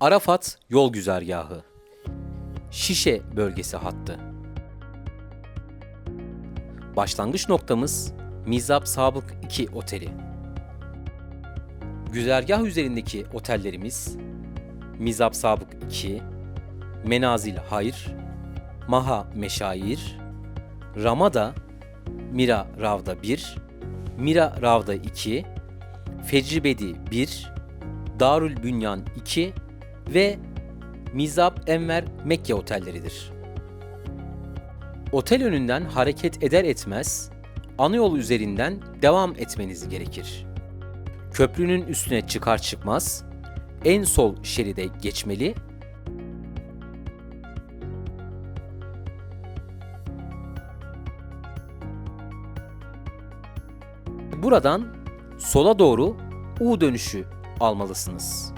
Arafat yol güzergahı. Şişe bölgesi hattı. Başlangıç noktamız Mizap Sabık 2 Oteli. Güzergah üzerindeki otellerimiz Mizap Sabık 2, Menazil Hayr, Maha Meşair, Ramada, Mira Ravda 1, Mira Ravda 2, Fecribedi 1, Darül Bünyan 2 ve Mizap Enver Mekke otelleridir. Otel önünden hareket eder etmez ana yol üzerinden devam etmeniz gerekir. Köprünün üstüne çıkar çıkmaz en sol şeride geçmeli Buradan sola doğru U dönüşü almalısınız.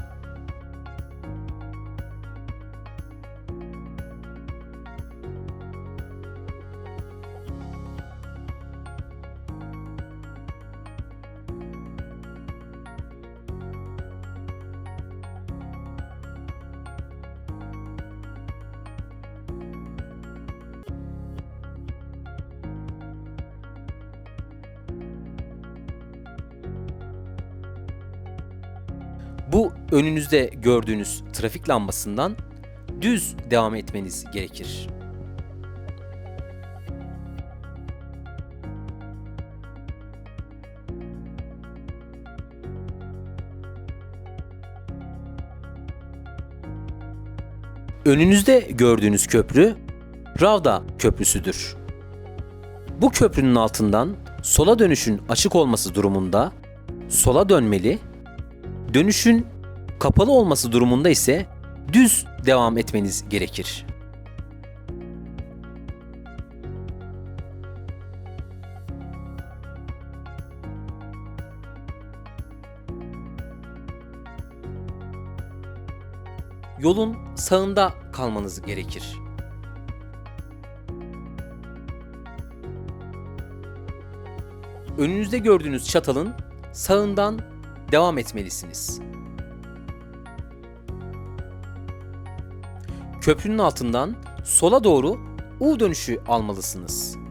Önünüzde gördüğünüz trafik lambasından düz devam etmeniz gerekir. Önünüzde gördüğünüz köprü Ravda Köprüsü'dür. Bu köprünün altından sola dönüşün açık olması durumunda sola dönmeli Dönüşün kapalı olması durumunda ise düz devam etmeniz gerekir. Yolun sağında kalmanız gerekir. Önünüzde gördüğünüz çatalın sağından devam etmelisiniz. Köprünün altından sola doğru U dönüşü almalısınız.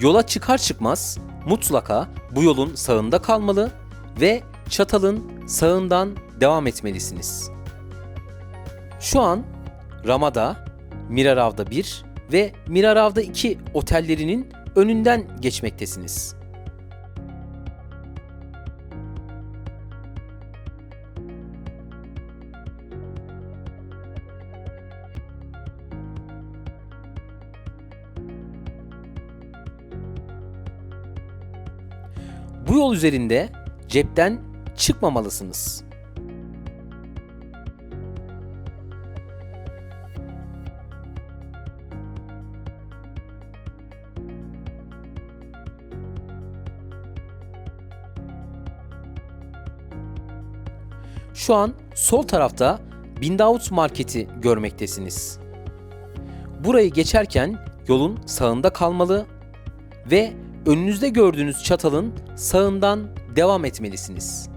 Yola çıkar çıkmaz mutlaka bu yolun sağında kalmalı ve çatalın sağından devam etmelisiniz. Şu an Ramada, Mirarav'da 1 ve Mirarav'da 2 otellerinin önünden geçmektesiniz. Bu yol üzerinde cepten çıkmamalısınız. Şu an sol tarafta Bin Davut Market'i görmektesiniz. Burayı geçerken yolun sağında kalmalı ve önünüzde gördüğünüz çatalın sağından devam etmelisiniz.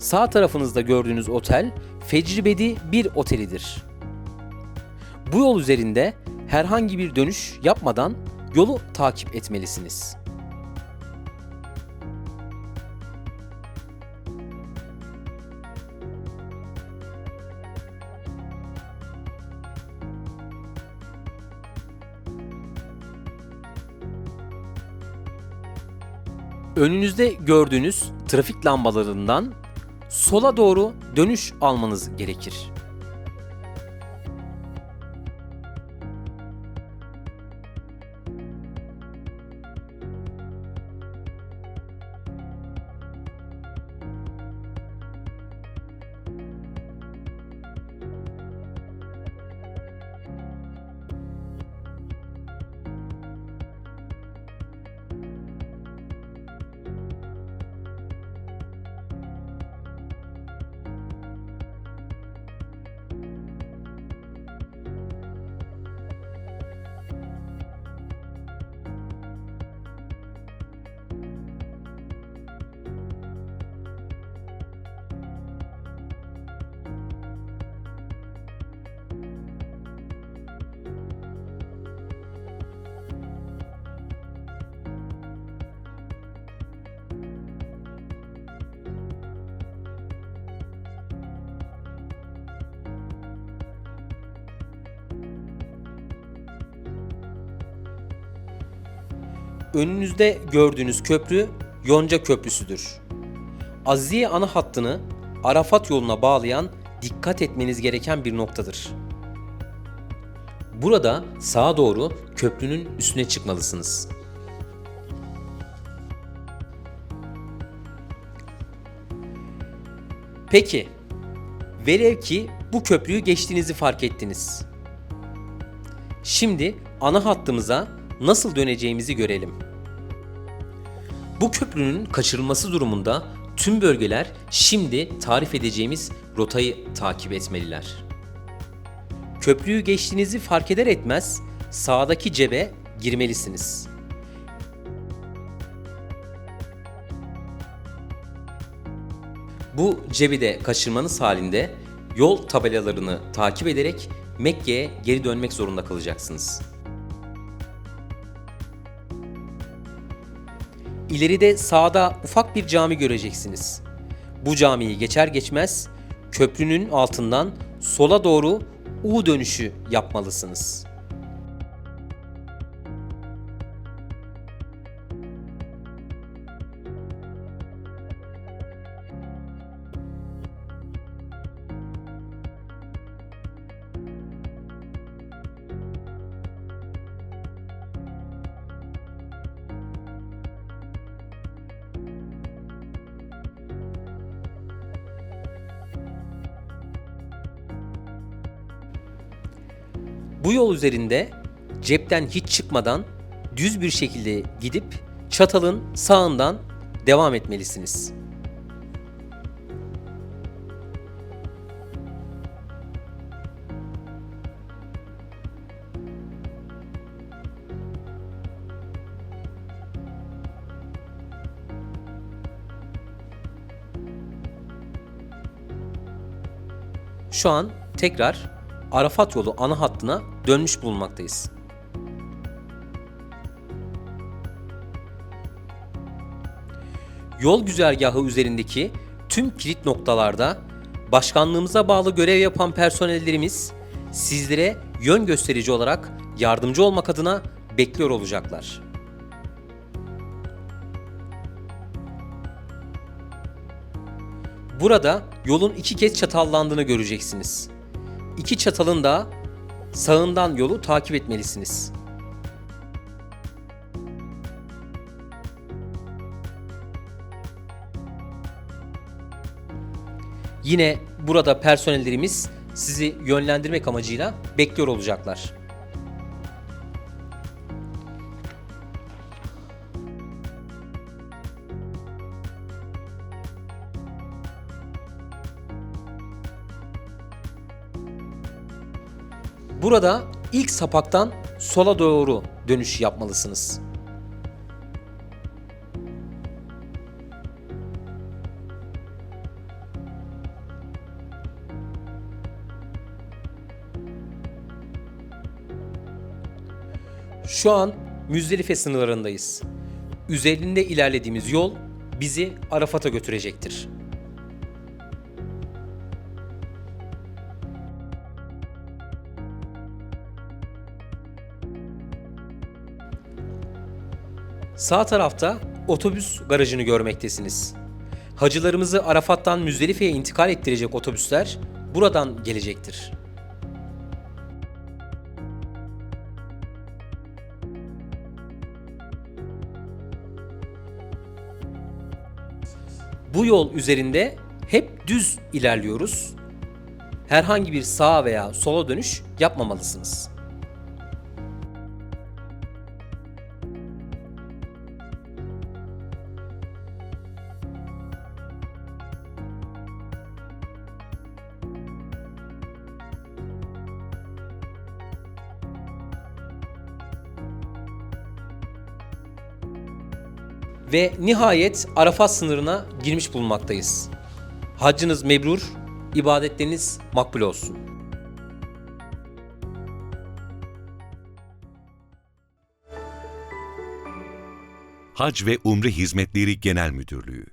Sağ tarafınızda gördüğünüz otel Fecribedi bir otelidir. Bu yol üzerinde herhangi bir dönüş yapmadan yolu takip etmelisiniz. Önünüzde gördüğünüz trafik lambalarından sola doğru dönüş almanız gerekir. Önünüzde gördüğünüz köprü Yonca Köprüsü'dür. Aziye ana hattını Arafat yoluna bağlayan dikkat etmeniz gereken bir noktadır. Burada sağa doğru köprünün üstüne çıkmalısınız. Peki, velev ki bu köprüyü geçtiğinizi fark ettiniz. Şimdi ana hattımıza nasıl döneceğimizi görelim. Bu köprünün kaçırılması durumunda tüm bölgeler şimdi tarif edeceğimiz rotayı takip etmeliler. Köprüyü geçtiğinizi fark eder etmez sağdaki cebe girmelisiniz. Bu cebi de kaçırmanız halinde yol tabelalarını takip ederek Mekke'ye geri dönmek zorunda kalacaksınız. İleride sağda ufak bir cami göreceksiniz. Bu camiyi geçer geçmez köprünün altından sola doğru U dönüşü yapmalısınız. Bu yol üzerinde cepten hiç çıkmadan düz bir şekilde gidip çatalın sağından devam etmelisiniz. Şu an tekrar Arafat yolu ana hattına dönmüş bulunmaktayız. Yol güzergahı üzerindeki tüm kilit noktalarda başkanlığımıza bağlı görev yapan personellerimiz sizlere yön gösterici olarak yardımcı olmak adına bekliyor olacaklar. Burada yolun iki kez çatallandığını göreceksiniz. İki çatalın da sağından yolu takip etmelisiniz. Yine burada personellerimiz sizi yönlendirmek amacıyla bekliyor olacaklar. Burada ilk sapaktan sola doğru dönüş yapmalısınız. Şu an Müzdelife sınırlarındayız. Üzerinde ilerlediğimiz yol bizi Arafat'a götürecektir. Sağ tarafta otobüs garajını görmektesiniz. Hacılarımızı Arafat'tan Müzdelife'ye intikal ettirecek otobüsler buradan gelecektir. Bu yol üzerinde hep düz ilerliyoruz. Herhangi bir sağa veya sola dönüş yapmamalısınız. Ve nihayet Arafat sınırına girmiş bulunmaktayız. Haccınız mebrur, ibadetleriniz makbul olsun. Hac ve Umre Hizmetleri Genel Müdürlüğü